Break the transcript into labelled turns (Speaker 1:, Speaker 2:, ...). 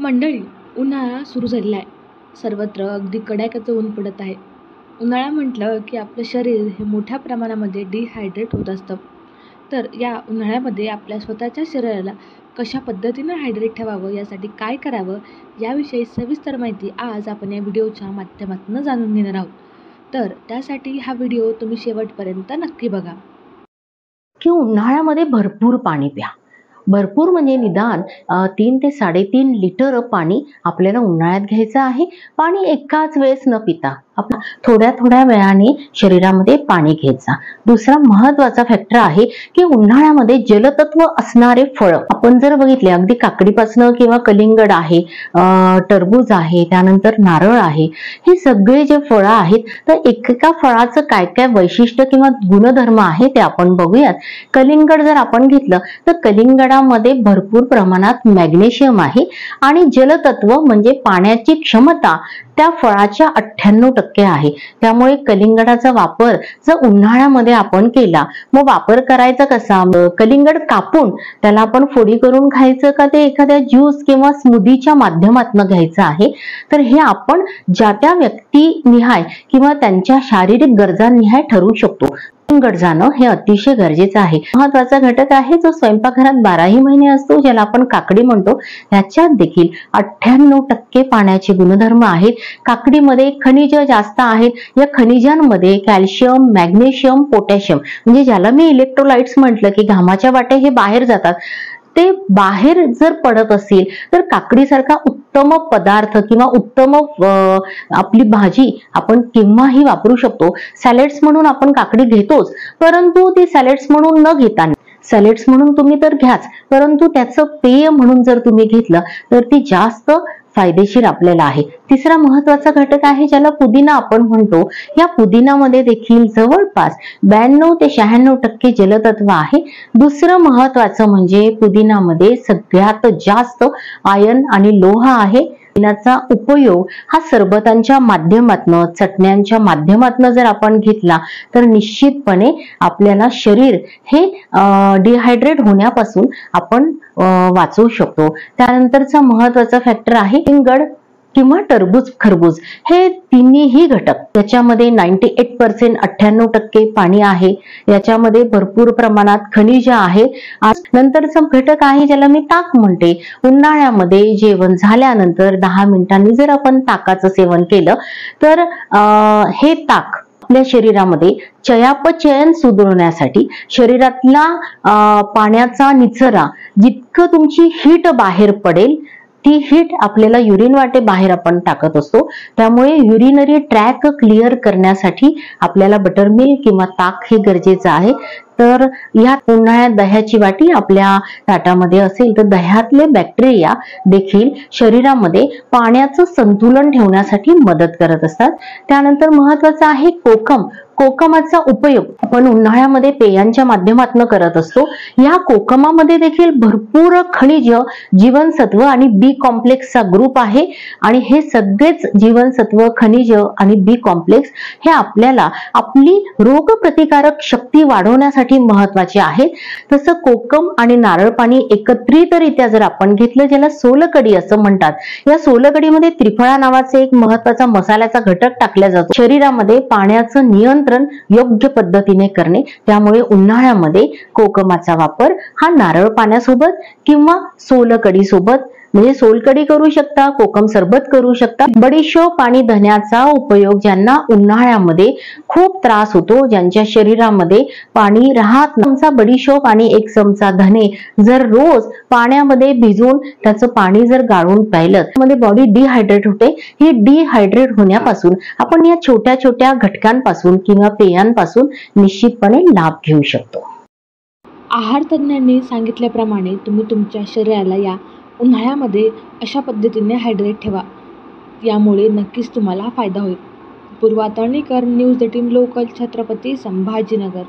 Speaker 1: मंडळी उन्हाळा सुरू झालेला आहे. सर्वत्र अगदी कडाक्याचं ऊन पडत आहे. उन्हाळा म्हटलं की आपलं शरीर हे मोठ्या प्रमाणामध्ये डिहायड्रेट होत असतं. तर या उन्हाळ्यामध्ये आपल्या स्वतःच्या शरीराला कशा पद्धतीनं हायड्रेट ठेवावं यासाठी काय करावं याविषयी सविस्तर माहिती आज आपण या व्हिडिओच्या माध्यमातून जाणून घेणार आहोत. तर त्यासाठी हा व्हिडिओ तुम्ही शेवटपर्यंत नक्की बघा.
Speaker 2: की उन्हाळ्यामध्ये भरपूर पाणी प्या. भरपूर म्हणजे निदान तीन ते साडेतीन लिटर पाणी आपल्याला उन्हाळ्यात घ्यायचं आहे. पाणी एकाच वेळेस न पिता. आपण थोड्या थोड्या वेळाने शरीरामध्ये पाणी घ्यायचा दुसरा महत्त्वाचा फॅक्टर आहे की उन्हाळ्यामध्ये जलतत्व असणारे फळ. आपण जर बघितले अगदी काकडीपासनं किंवा कलिंगड आहे टरबूज आहे त्यानंतर नारळ आहे हे सगळे जे फळं आहेत तर एकेका फळाचं काय काय वैशिष्ट्य किंवा गुणधर्म आहे ते आपण बघूयात. कलिंगड जर आपण घेतलं तर कलिंगडामध्ये भरपूर प्रमाणात मॅग्नेशियम आहे आणि जलतत्व म्हणजे पाण्याची क्षमता त्या फळाच्या अठ्ठ्याण्णव टक्के आहे. त्यामुळे कलिंगडाचा वापर जर उन्हाळ्यामध्ये आपण केला मग वापर करायचा कसा? कलिंगड कापून त्याला आपण फोडी करून खायचं का? ते एखाद्या ज्यूस किंवा स्मूदीच्या माध्यमातून घ्यायचं आहे. तर हे आपण ज्या त्या व्यक्ती निहाय किंवा त्यांच्या शारीरिक गरजांनिहाय ठरवू शकतो. गट जाणं हे अतिशय गरजेचं आहे. महत्त्वाचा घटक आहे जो स्वयंपाकघरात बाराही महिने असतो ज्याला आपण काकडी म्हणतो. ह्याच्यात देखील अठ्ठ्याण्णव टक्के पाण्याचे गुणधर्म आहेत. काकडीमध्ये खनिज जास्त आहेत. या खनिजांमध्ये कॅल्शियम मॅग्नेशियम पोटॅशियम म्हणजे ज्याला मी इलेक्ट्रोलाइट्स म्हटलं की घामाच्या वाटे हे बाहेर जातात. ते बाहेर जर पडत असेल तर काकडीसारखा उत्तम पदार्थ किंवा उत्तम आपली भाजी आपण केव्हाही वापरू शकतो. सॅलेड्स म्हणून आपण काकडी घेतोच परंतु ती सॅलेड्स म्हणून न घेता सॅलेड्स म्हणून तुम्ही तर घ्याच परंतु त्याचं पेय म्हणून जर तुम्ही घेतलं तर ती जास्त फायदेशीर आपल्याला आहे. तिसरा महत्त्वाचा घटक आहे ज्याला पुदिना आपण म्हणतो. या पुदिनामध्ये देखील जवळपास ब्याण्णव ते शहाण्णव टक्के जलतत्व आहे. दुसरं महत्वाचं म्हणजे पुदिनामध्ये सगळ्यात जास्त आयन आणि लोह आहे. पुदिनाचा उपयोग हा सरबतांच्या माध्यमातनं चटण्यांच्या माध्यमातनं जर आपण घेतला तर निश्चितपणे आपल्याला शरीर हे डिहायड्रेट होण्यापासून आपण वाचवू शकतो. त्यानंतरचा महत्त्वाचा फॅक्टर आहे इंगड किंवा टरबूज खरबूज हे तिन्हीही घटक त्याच्यामध्ये नाईन्टी एट पर्सेंट अठ्ठ्याण्णव टक्के पाणी आहे. याच्यामध्ये भरपूर प्रमाणात खनिज आहे. नंतरचा घटक आहे ज्याला मी ताक म्हणते. उन्हाळ्यामध्ये जेवण झाल्यानंतर दहा मिनिटांनी जर आपण ताकाचं सेवन केलं तर अं, हे ताक आपल्या शरीरामध्ये चयापचयन सुधारण्यासाठी शरीरातला पाण्याचा निचरा जितकं तुमची हीट बाहेर पडेल ती हीट आपल्याला युरिन वाटे बाहेर आपण टाकत असतो. त्यामुळे युरिनरी ट्रॅक क्लिअर करण्यासाठी आपल्याला बटरमिल्क किंवा ताक हे गरजेचं आहे. तर या उन्हाळ्यात दह्याची वाटी आपल्या ताटामध्ये असेल तर दह्यातले बॅक्टेरिया देखील शरीरामध्ये पाण्याचं संतुलन ठेवण्यासाठी मदत करत असतात. त्यानंतर महत्वाचं आहे कोकम. कोकमाचा उपयोग आपण उन्हाळ्यामध्ये पेयांच्या माध्यमातून करत असतो. या कोकमामध्ये देखील भरपूर खनिज जीवनसत्व आणि बी कॉम्प्लेक्सचा ग्रुप आहे. आणि हे सगळेच जीवनसत्व खनिज आणि बी कॉम्प्लेक्स हे आपल्याला आपली रोगप्रतिकारक शक्ती वाढवण्यासाठी महत्त्वाचे आहेत. तसं कोकम आणि नारळ पाणी एकत्रितरित्या जर आपण घेतलं ज्याला सोलकडी असं म्हणतात. या सोलकडीमध्ये त्रिफळा नावाचे एक महत्त्वाचा मसाल्याचा घटक टाकला जातो. शरीरामध्ये पाण्याचं नियंत्रण योग्य पद्धतीने करणे त्यामुळे उन्हाळ्यामध्ये कोकमाचा वापर हा नारळ पाण्यासोबत किंवा सोलकडी सोबत म्हणजे सोलकडी करू शकता कोकम सरबत करू शकता. बडीशोप आणि धन्याचा उपयोग ज्यांना उन्हाळ्यामध्ये खूप त्रास होतो ज्यांच्या शरीरामध्ये पाणी राहत चमचा बडीशोप आणि एक चमचा धने जर रोज पाण्यामध्ये भिजवून त्याचं पाणी जर गाळून प्यायलं मध्ये बॉडी डिहायड्रेट होते. ही डिहायड्रेट होण्यापासून आपण या छोट्या छोट्या घटकांपासून किंवा पेयांपासून निश्चितपणे लाभ घेऊ शकतो.
Speaker 1: आहार तज्ज्ञांनी सांगितल्याप्रमाणे तुम्ही तुमच्या शरीराला या उन्हाळ्यामध्ये अशा पद्धतीने हायड्रेट ठेवा. यामुळे नक्कीच तुम्हाला फायदा होईल. पूर्वातर्णीकर news eighteen local Chhatrapati Sambhajinagar.